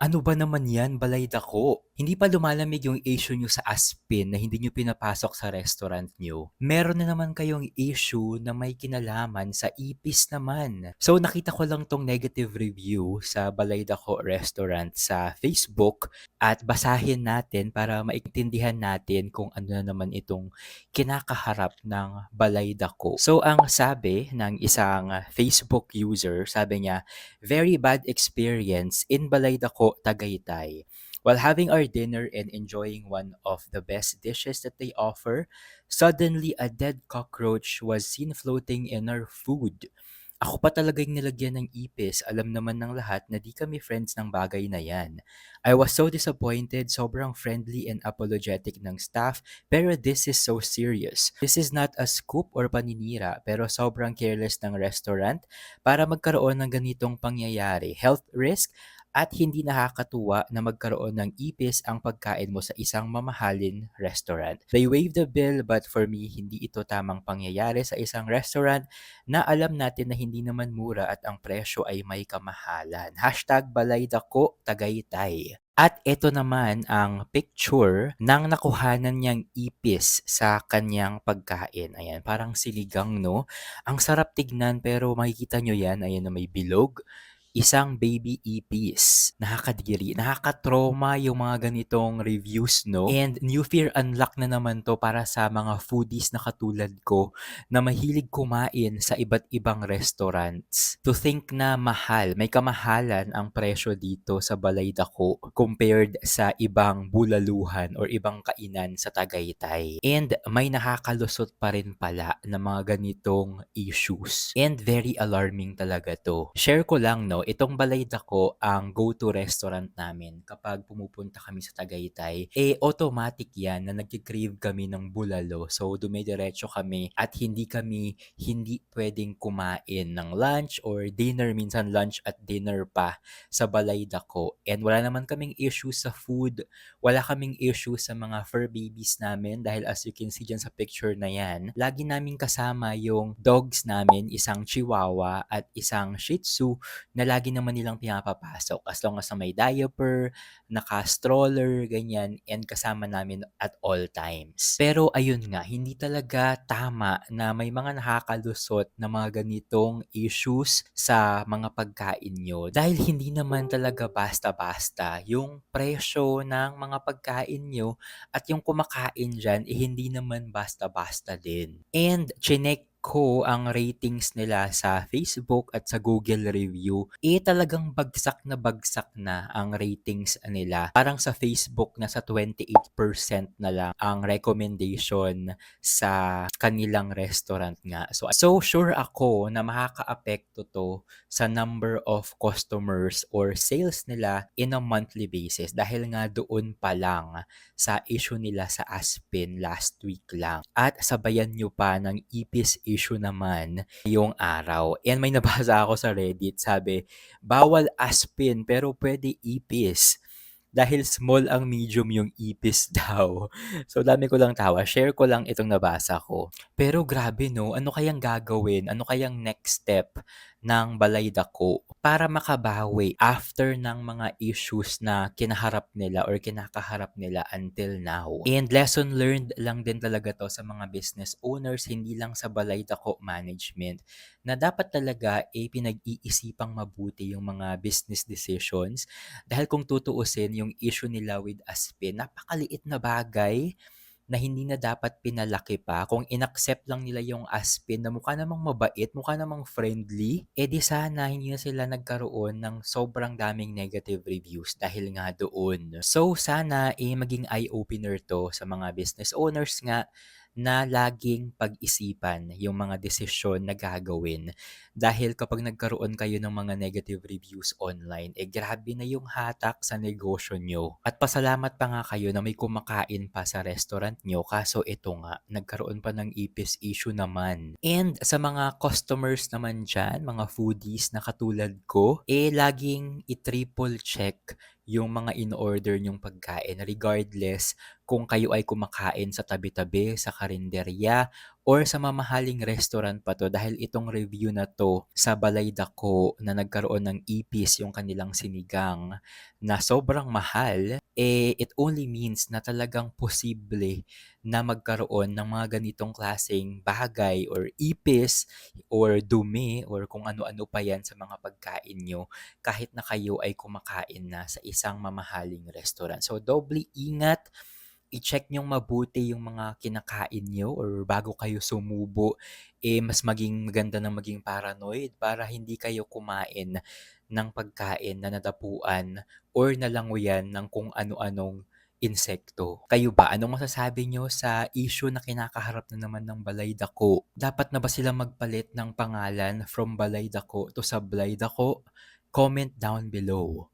Ano ba naman 'yan, balay dako? Hindi pa lumalamig yung issue niyo sa Aspin na hindi niyo pinapasok sa restaurant niyo. Meron na naman kayong issue na may kinalaman sa ipis naman. So nakita ko lang 'tong negative review sa Balay Dako Restaurant sa Facebook at basahin natin para maintindihan natin kung ano na naman itong kinakaharap ng Balay Dako. So ang sabi ng isang Facebook user, sabi niya, "Very bad experience in Balay Dako, Tagaytay. While having our dinner and enjoying one of the best dishes that they offer, suddenly a dead cockroach was seen floating in our food. Ako pa talaga yung nilagyan ng ipis, alam naman ng lahat na di kami friends ng bagay na yan. I was so disappointed, sobrang friendly and apologetic ng staff, pero this is so serious. This is not a scoop or paninira, pero sobrang careless ng restaurant para magkaroon ng ganitong pangyayari. Health risk at hindi nakakatuwa na magkaroon ng ipis ang pagkain mo sa isang mamahalin restaurant. They waived the bill but for me, hindi ito tamang pangyayari sa isang restaurant na alam natin na hindi naman mura at ang presyo ay may kamahalan. Hashtag Balay Dako, Tagaytay. At ito naman ang picture ng nakuhanan niyang ipis sa kanyang pagkain. Ayan, parang siligang, no? Ang sarap tignan pero makikita nyo yan, ayan may bilog isang baby ipis. Nakakadiri, nakaka-trauma yung mga ganitong reviews, no? And new fear unlock na naman to para sa mga foodies na katulad ko na mahilig kumain sa iba't ibang restaurants. To think na mahal, may kamahalan ang presyo dito sa Balay Dako compared sa ibang bulaluhan or ibang kainan sa Tagaytay. And may nakakalusot pa rin pala ng mga ganitong issues. And very alarming talaga to. Share ko lang, no? Itong Balay Dako ang go-to restaurant namin kapag pumupunta kami sa Tagaytay. Eh, automatic yan na nagkikrave kami ng bulalo. So, dumidiretso kami at hindi kami hindi pwedeng kumain ng lunch or dinner, minsan lunch at dinner pa sa Balay Dako. And wala naman kaming issue sa food. Wala kaming issue sa mga fur babies namin dahil as you can see dyan sa picture na yan, lagi namin kasama yung dogs namin, isang chihuahua at isang shih tzu na lagi naman nilang pinapapasok as long as may diaper, naka-stroller, ganyan, and kasama namin at all times. Pero ayun nga, hindi talaga tama na may mga nakakalusot na mga ganitong issues sa mga pagkain nyo. Dahil hindi naman talaga basta-basta yung presyo ng mga pagkain nyo at yung kumakain dyan, eh, hindi naman basta-basta din. And chinek ko ang ratings nila sa Facebook at sa Google Review, eh talagang bagsak na bagsak na ang ratings nila. Parang sa Facebook nasa 28% na lang ang recommendation sa kanilang restaurant nga. So, so sure ako na makakaapekto to sa number of customers or sales nila in a monthly basis dahil nga doon pa lang sa issue nila sa Aspin last week lang. At sabayan nyo pa ng ipis issue naman yung araw. And may nabasa ako sa Reddit, sabi, bawal aspin pero pwede ipis. Dahil small ang medium yung ipis daw. So dami ko lang tawa. Share ko lang itong nabasa ko. Pero grabe no, ano kayang gagawin? Ano kayang next step ng Balay Dako para makabawi after ng mga issues na kinaharap nila or kinakaharap nila until now. And lesson learned lang din talaga to sa mga business owners, hindi lang sa Balay Dako management, na dapat talaga eh pinag-iisipang mabuti yung mga business decisions. Dahil kung tutuusin yung issue nila with Aspen, napakaliit na bagay na hindi na dapat pinalaki pa. Kung inaccept lang nila yung Aspin na mukha namang mabait, mukha namang friendly, eh di sana hindi na sila nagkaroon ng sobrang daming negative reviews dahil nga doon. So sana eh maging eye-opener to sa mga business owners nga na laging pag-isipan yung mga desisyon na gagawin. Dahil kapag nagkaroon kayo ng mga negative reviews online, eh grabe na yung hatak sa negosyo nyo. At pasalamat pa nga kayo na may kumakain pa sa restaurant nyo, kaso ito nga, nagkaroon pa ng ipis issue naman. And sa mga customers naman dyan, mga foodies na katulad ko, eh laging i-triple check yung mga in-order nyong pagkain regardless kung kayo ay kumakain sa tabi-tabi, sa karinderya, or sa mamahaling restaurant pa 'to dahil itong review na 'to sa Balay Dako na nagkaroon ng ipis yung kanilang sinigang na sobrang mahal, eh, it only means na talagang posible na magkaroon ng mga ganitong klaseng bagay or ipis or dumi or kung ano-ano pa yan sa mga pagkain niyo kahit na kayo ay kumakain na sa isang mamahaling restaurant. So, doble ingat, i-check niyong mabuti yung mga kinakain niyo or bago kayo sumubo, eh, mas maging maganda na maging paranoid para hindi kayo kumain ng pagkain na nadapuan or nalanguyan ng kung ano-anong insekto. Kayo ba, anong masasabi niyo sa issue na kinakaharap na naman ng Balay Dako? Dapat na ba silang magpalit ng pangalan from Balay Dako to Sablay Dako? Comment down below.